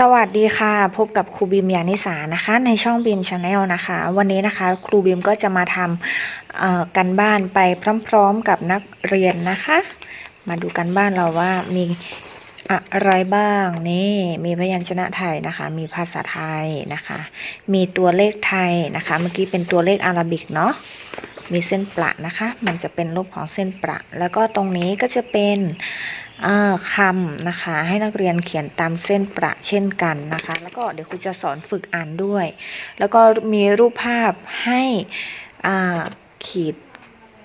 สวัสดีค่ะ พบกับครูบิมยานิสานะคะ ในช่องบิมชาแนลนะคะ วันนี้นะคะ ครูบิมก็จะมาทำกันบ้านไปพร้อม ๆ กับนักเรียนนะคะ มาดูกันบ้านเราว่ามีอะไรบ้างนี่มีพยัญชนะไทยนะคะ มีภาษาไทยนะคะ มีตัวเลขไทยนะคะ เมื่อกี้เป็นตัวเลขอาราบิกเนาะมีเส้นประนะคะ มันจะเป็นรูปของเส้นประ แล้วก็ตรงนี้ก็จะเป็น คำนะคะ ให้นักเรียนเขียนตามเส้นประเช่นกันนะคะ แล้วก็เดี๋ยวครูจะสอนฝึกอ่านด้วย แล้วก็มีรูปภาพให้ขีด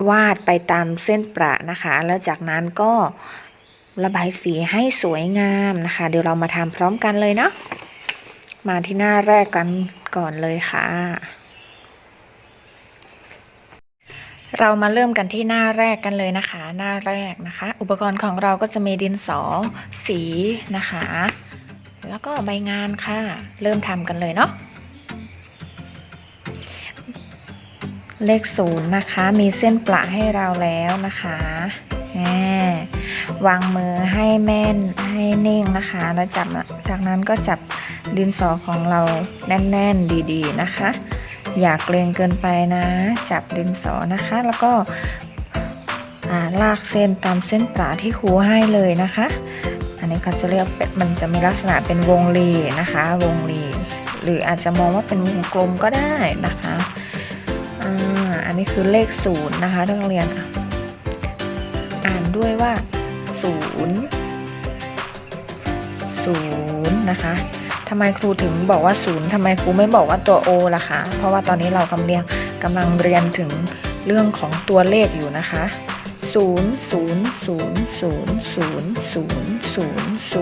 วาดไปตามเส้นประนะคะ แล้วจากนั้นก็ระบายสีให้สวยงามนะคะ เดี๋ยวเรามาทำพร้อมกันเลยเนาะมาที่หน้าแรกกันก่อนเลยค่ะ เรามาเริ่มกันที่หน้าแรกกันเลยนะคะ หน้าแรกนะคะ อุปกรณ์ของเราก็จะมีดินสอ สีนะคะ แล้วก็ใบงานค่ะ เริ่มทำกันเลยเนาะเลขศูนย์นะคะ มีเส้นประให้เราแล้วนะคะแหมวางมือให้แม่นให้นิ่งนะคะ แล้วจับจากนั้นก็จับดินสอของเราแน่น ๆ ดี ๆ นะคะ อย่าเกรงเกินไปนะ จับดินสอนะคะ แล้วก็อ่าลากเส้นตามเส้นประที่ครูให้เลยนะคะ อันนี้เขาจะเรียกเป็นมันจะมีลักษณะเป็นวงรีนะคะ วงรีหรืออาจจะมองว่าเป็นวงกลมก็ได้นะคะอันนี้คือเลขศูนย์นะคะนักเรียนอ่านด้วยว่าศูนย์ศูนย์นะคะ ทำไมครูถึงบอกว่าศูนย์ทำไมครูไม่บอกว่าตัว O ล่ะคะ เพราะว่าตอนนี้เรากำเรียงกำลังเรียนถึงเรื่องของตัวเลขอยู่นะคะ0 0 0 0 0 0 0 0 0 0 0 0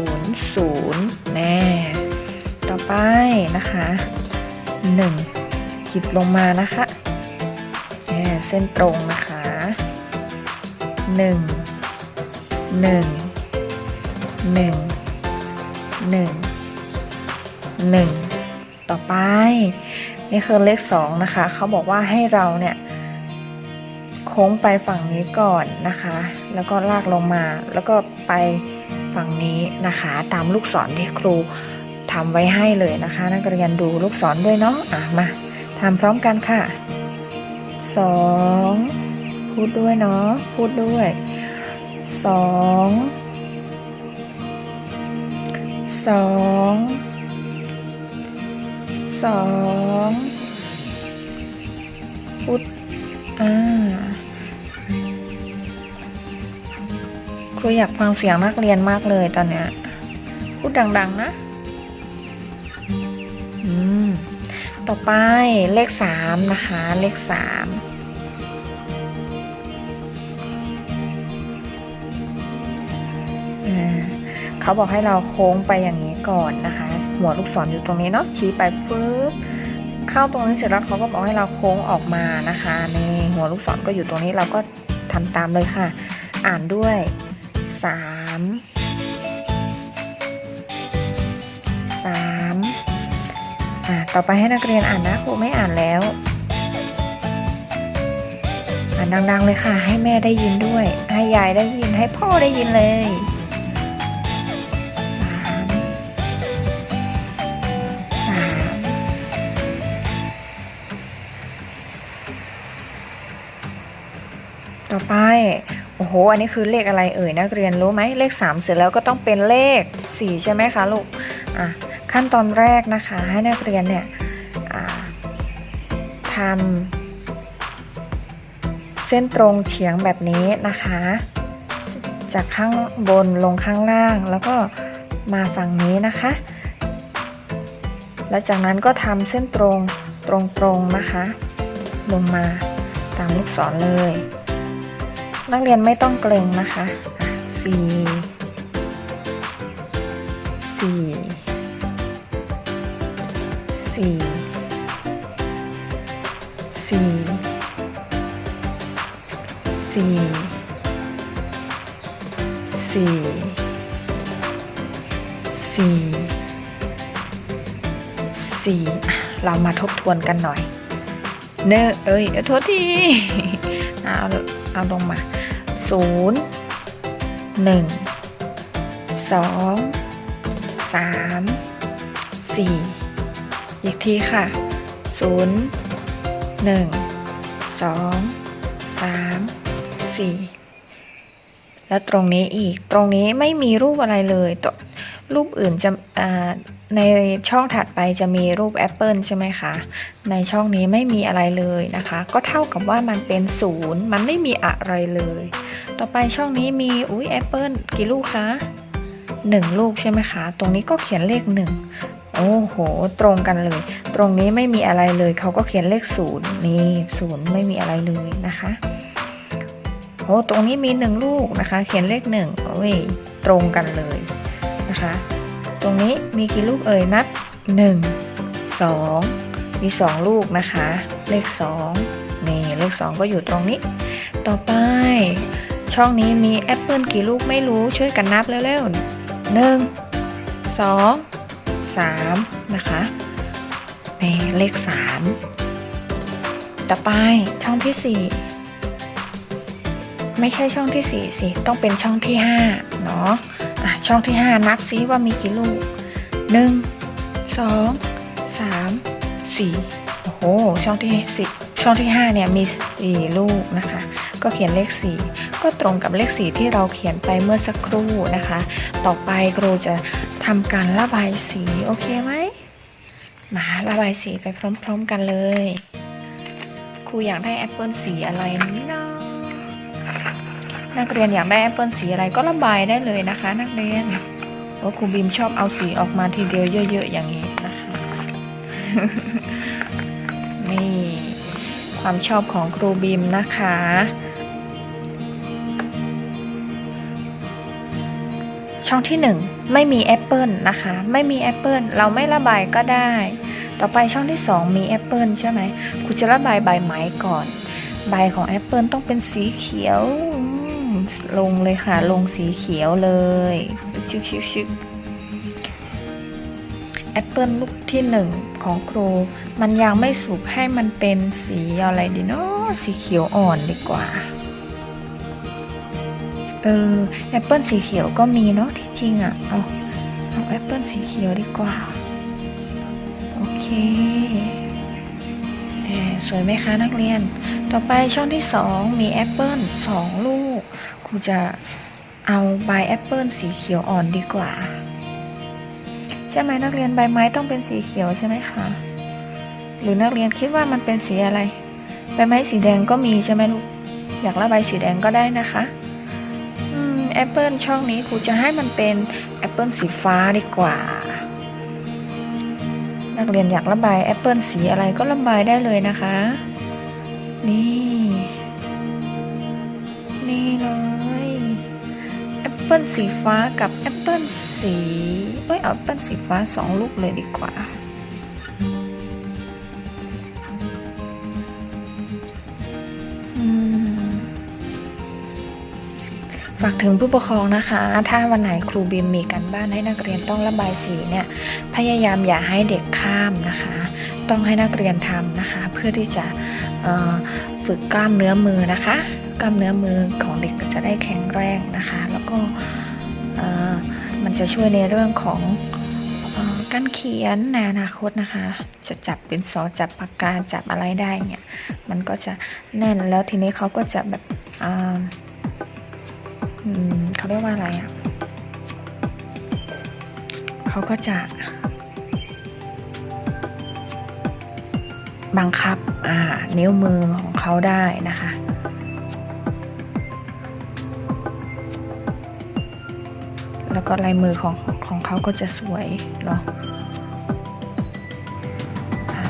0 0แน่ ต่อไปนะคะ 1 ขีดลงมานะคะแน่เส้นตรงนะคะ 1 1 1 1 1 งหนึ่งต่อไป นี่คือเลขสองนะคะ เขาบอกว่าให้เราเนี่ย โค้งไปฝั่งนี้ก่อนนะคะ แล้วก็ลากลงมาแล้วก็ไปฝั่งนี้นะคะ ตามลูกศรที่ครูทำไว้ให้เลยนะคะ นักเรียนดูลูกศรด้วยเนาะอะมาทำพร้อมกันค่ะสองพูดด้วยเนาะพูดด้วยสอง สองพุทอ่าครูอยากฟังเสียงนักเรียนมากเลยตอนเนี้ยพูดดัง ๆ นะอืมต่อไปเลขสามนะคะ เลขสามเขาบอกให้เราโค้งไปอย่างนี้ก่อนนะคะ หัวลูกศรอยู่ตรงนี้เนาะชี้ไปปึ๊บเข้าตรงนี้เสร็จแล้วเขาก็บอกให้เราโค้งออกมานะคะนี่หัวลูกศรก็อยู่ตรงนี้เราก็ทำตามเลยค่ะ อ่านด้วยสามสามอ่าต่อไปให้นักเรียนอ่านนะครูไม่อ่านแล้ว อ่านดังๆเลยค่ะ ให้แม่ได้ยินด้วย ให้ยายได้ยินให้พ่อได้ยินเลย ต่อไป โอ้โห อันนี้คือเลขอะไรเอ่ยนักเรียนรู้ไหมเลขสามเสร็จแล้วก็ต้องเป็นเลขสี่ใช่ไหมคะลูกอะขั้นตอนแรกนะคะให้นักเรียนเนี่ยทำเส้นตรงเฉียงแบบนี้นะคะ จากข้างบนลงข้างล่างแล้วก็มาฝั่งนี้นะคะ แล้วจากนั้นก็ทำเส้นตรงตรงๆนะคะ ลงมาตามลูกศรเลย นักเรียนไม่ต้องเกรงนะคะสี่สี่สี่สี่สี่สี่สี่สี่เรามาทบทวนกันหน่อย เนอเอ้ยโทษทีเอาเอาลงมา ศูนย์หนึ่งสองสามสี่อีกทีค่ะศูนย์หนึ่งสองสามสี่แล้วตรงนี้อีกตรงนี้ไม่มีรูปอะไรเลยตรูปอื่นจะในช่องถัดไปจะมีรูปแอปเปิลใช่ไหมคะ ในช่องนี้ไม่มีอะไรเลยนะคะ ก็เท่ากับว่ามันเป็นศูนย์มันไม่มีอะไรเลย ต่อไปช่องนี้มีอุ้ยแอปเปิลกี่ลูกคะหนึ่งลูกใช่ไหมคะ ตรงนี้ก็เขียนเลขหนึ่งโอ้โห ตรงกันเลย ตรงนี้ไม่มีอะไรเลย เขาก็เขียนเลขศูนย์นี่ศูนย์ไม่มีอะไรเลยนะคะ โอ้ตรงนี้มีหนึ่งลูกนะคะ เขียนเลขหนึ่งโอ้ย ตรงกันเลยนะคะ ตรงนี้มีกี่ลูกเอ่ยนับหนึ่งสองมีสองลูกนะคะ เลขสองนี่เลขสองก็อยู่ตรงนี้ ต่อไป ช่องนี้มีแอปเปิลกี่ลูกไม่รู้ช่วยกันนับเร็วๆหนึ่งสองสามนะคะนี่เลขสามต่อไปช่องที่สี่ไม่ใช่ช่องที่สี่สิต้องเป็นช่องที่ห้าเนาะอะช่องที่ห้านับซิว่ามีกี่ลูกหนึ่งสองสามสี่โอ้โหช่องที่สิบช่องที่ห้าเนี่ยมีสี่ลูกนะคะ ก็เขียนเลขสี่ ก็ตรงกับเลขสีที่เราเขียนไปเมื่อสักครู่นะคะ ต่อไปครูจะทำการระบายสีโอเคไหมมาระบายสีไปพร้อม ๆกันเลยครูอยากได้แอปเปิลสีอะไรนี่นะนักเรียนอยากได้แอปเปิลสีอะไรก็ระบายได้เลยนะคะ นักเรียนเพราครูบีมชอบเอาสีออกมาทีเดียวเยอะ ๆ อย่างนี้นะคะ นี่ความชอบของครูบีมนะคะ ช่องที่ 1 ไม่มีแอปเปิลนะคะ ไม่มีแอปเปิลเราไม่ระบายก็ได้ ต่อไปช่องที่ 2 มีแอปเปิลใช่ไหมครูจะระบายใบไม้ก่อน ใบของแอปเปิลต้องเป็นสีเขียวลงเลยค่ะ ลงสีเขียวเลยชึกชึกชึกแอปเปิลลูกที่หนึ่งของครู มันยังไม่สุกให้มันเป็นสีอะไรดีเนาะสีเขียวอ่อนดีกว่า เออแอปเปิลสีเขียวก็มีเนาะที่จริงอะ่ะเอาเอาแอปเปิลสีเขียวดีกว่า โอเคแหมสวยไหมคะนักเรียน ต่อไปช่องที่สองมีแอปเปิลสองลูกครูจะเอาใบแอปเปิลสีเขียวอ่อนดีกว่า ใช่ไหมนักเรียนใบไม้ต้องเป็นสีเขียวใช่ไหมคะหรือนักเรียนคิดว่ามันเป็นสีอะไร ใบไม้สีแดงก็มีใช่ไหมลูกอยากระบายสีแดงก็ได้นะคะ แอปเปิลช่องนี้ครูจะให้มันเป็นแอปเปิลสีฟ้าดีกว่า นักเรียนอยากระบายแอปเปิลสีอะไรก็ระบายได้เลยนะคะ นี่ นี่เลยแอปเปิลสีฟ้ากับแอปเปิลสี เอ้ยเอาแอปเปิลสีฟ้าสองลูกเลยดีกว่าากถึงผู้ปกครองนะคะ ถ้าวันไหนครูบิมมีการบ้านให้นักเรียนต้องระบายสีเนี่ย พยายามอย่าให้เด็กข้ามนะคะ ต้องให้นักเรียนทำนะคะ เพื่อที่จะฝึกกล้ามเนื้อมือนะคะ กล้ามเนื้อมือของเด็กจะได้แข็งแรงนะคะ แล้วก็มันจะช่วยในเรื่องของอการเขียนในอนาคตนะคะ จะจับเป็นสอจับปากกาจับอะไรได้เนี่ย มันก็จะแน่นแล้วทีนี้เขาก็จะแบบอ่า เขาเรียกว่าอะไรอะ่ะเขาก็จะ บังคับอ่านิ้วมือของเขาได้นะคะแล้วก็ลายมือของของเขาก็จะสวยเนาะ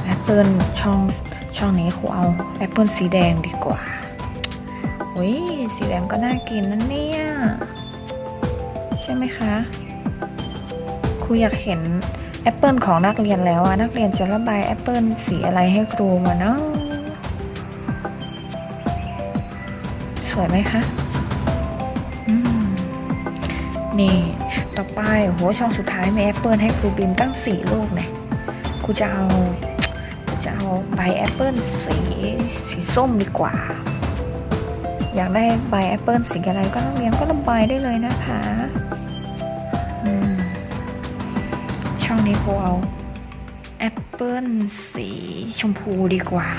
แอปเปิลช่องช่องนี้ครูเอาแอปเปิลสีแดงดีกว่า อุ้ยสีแดงก็น่ากินนั่นเนี่ย ใช่ไหมคะครูอยากเห็นแอปเปิลของนักเรียนแล้วอะนักเรียนจะระบายแอปเปิลสีอะไรให้ครูมาเนาะสวยไหมคะนี่ ต่อไปโหช่องสุดท้ายมีแอปเปิลให้ครูบิมตั้งสี่ลูกเนี่ยครูจะเอาจะเอาใบแอปเปิลสีสีส้มดีกว่า อยากได้ใบแอปเปิลสีอะไรก็นักเรียนก็ระบายได้เลยนะคะอืมช่องนี้ครูเอาแอปเปิลสีชมพูดีกว่า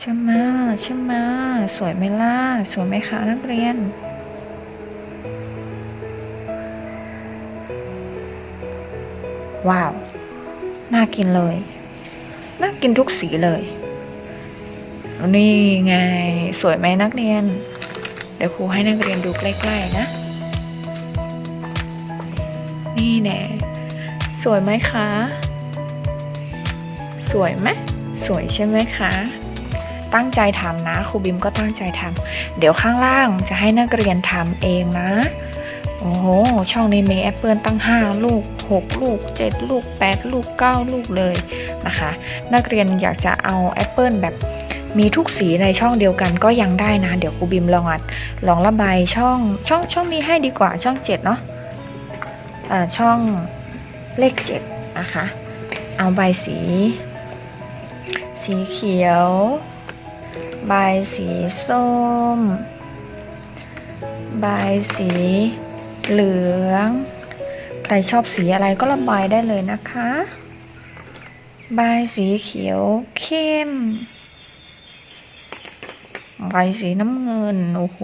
ใช่ไหมใช่ไหมสวยไหมล่ะ สวยไหมคะนักเรียนว้าว น่ากินเลย น่ากินทุกสีเลย นี่ไง สวยไหมนักเรียน เดี๋ยวครูให้นักเรียนดูใกล้ ๆ นะ นี่แน่สวยไหมคะ สวยไหมสวยใช่ไหมคะ ตั้งใจทำนะครูบิมก็ตั้งใจทำเดี๋ยวข้างล่างจะให้นักเรียนทำเองนะ โอ้โห ช่องในี้มีแอปเปิลตั้ง 5 ลูก 6 ลูก 7 ลูก 8 ลูก 9 ลูกเลยนะคะ นักเรียนอยากจะเอาแอปเปิลแบบ มีทุกสีในช่องเดียวกันก็ยังได้นะ เดี๋ยวครูบิมลองอัดลองระบายช่องช่องช่องนี้ให้ดีกว่าช่อง7เนาะอ่าช่องเลข7นะคะ เอาใบสี สีเขียว ใบสีส้ม ใบสีเหลือง ใครชอบสีอะไรก็ระบายได้เลยนะคะ ใบสีเขียวเข้ม ใบสีน้ำเงิน โอ้โห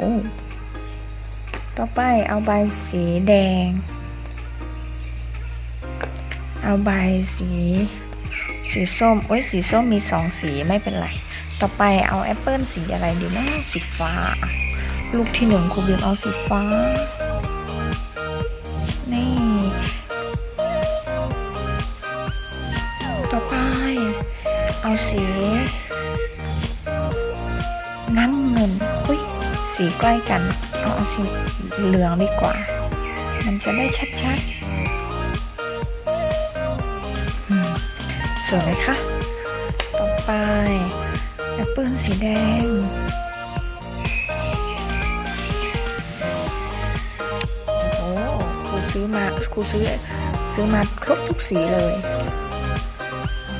ต่อไปเอาใบสีแดง เอาใบสี สีส้ม โอ้ยสีส้มมีสองสีไม่เป็นไร ต่อไปเอาแอปเปิลสีอะไรดีนะสีฟ้า ลูกที่หนึ่งครูบิมเอาสีฟ้า นี่ ต่อไป เอาสี ใกล้กัน เอาเอาสีเหลืองดีกว่า มันจะได้ชัดๆสวยไหมคะ ต่อไปแอปเปิลสีแดงโอ้โหครูซื้อมาครูซื้อซื้อมาครบทุกสีเลย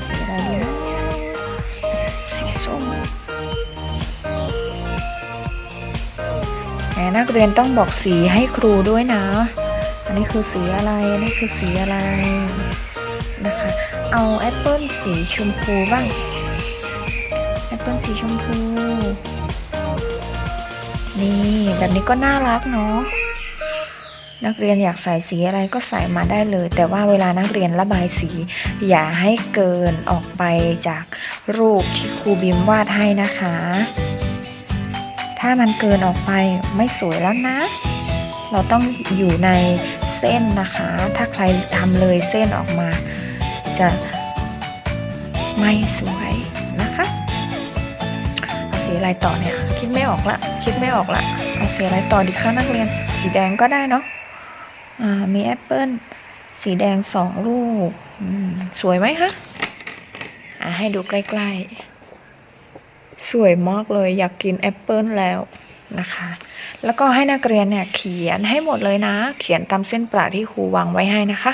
สีอะไรดีนะ นักเรียนต้องบอกสีให้ครูด้วยนะ อันนี้คือสีอะไรอันนี้คือสีอะไรนะคะ เอาแอปเปิลสีชมพูบ้างแอปเปิลสีชมพู นี่แบบนี้ก็น่ารักเนาะนักเรียนอยากใส่สีอะไรก็ใส่มาได้เลย แต่ว่าเวลานักเรียนระบายสี อย่าให้เกินออกไปจากรูปที่ครูบิมวาดให้นะคะ ถ้ามันเกินออกไปไม่สวยแล้วนะ เราต้องอยู่ในเส้นนะคะ ถ้าใครทำเลยเส้นออกมา จะไม่สวยนะคะเอาสีอะไรต่อเนี่ย คิดไม่ออกละคิดไม่ออกละเอาสีอะไรต่อดีคะนักเรียน สีแดงก็ได้เนาะอ่ามีแอปเปิ้ลสีแดงสองลูกสวยไหมคะอ่าให้ดูใกล้ ๆ สวยมากเลยอยากกินแอปเปิลแล้วนะคะ แล้วก็ให้นักเรียนเนี่ยเขียนให้หมดเลยนะ เขียนตามเส้นประที่ครูวางไว้ให้นะคะ